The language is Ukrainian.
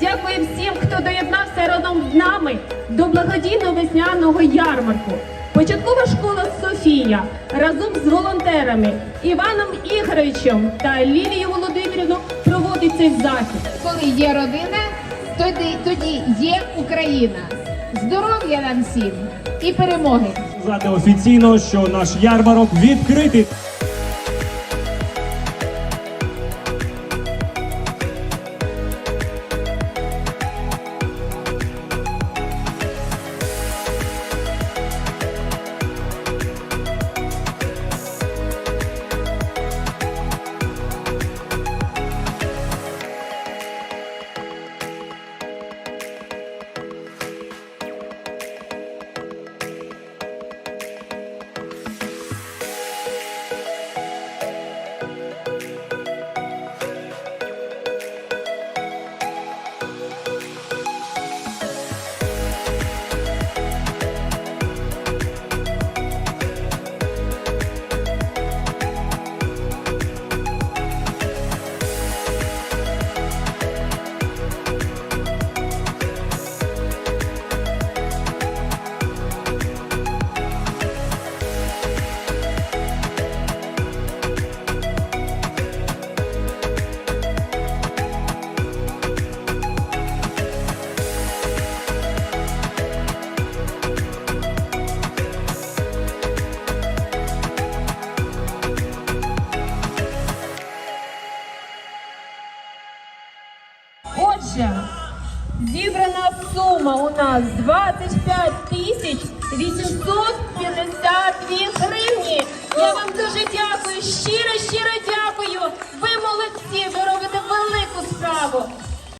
Дякую всім, хто доєднався разом з нами до благодійного весняного ярмарку. Початкова школа Софія разом з волонтерами Іваном Ігоровичем та Лілією Володимирівною проводить цей захід. Коли є родина, тоді, тоді є Україна. Здоров'я нам всім і перемоги! Сказати офіційно, що наш ярмарок відкритий. Отже, зібрана сума у нас 25 тисяч 852 гривні.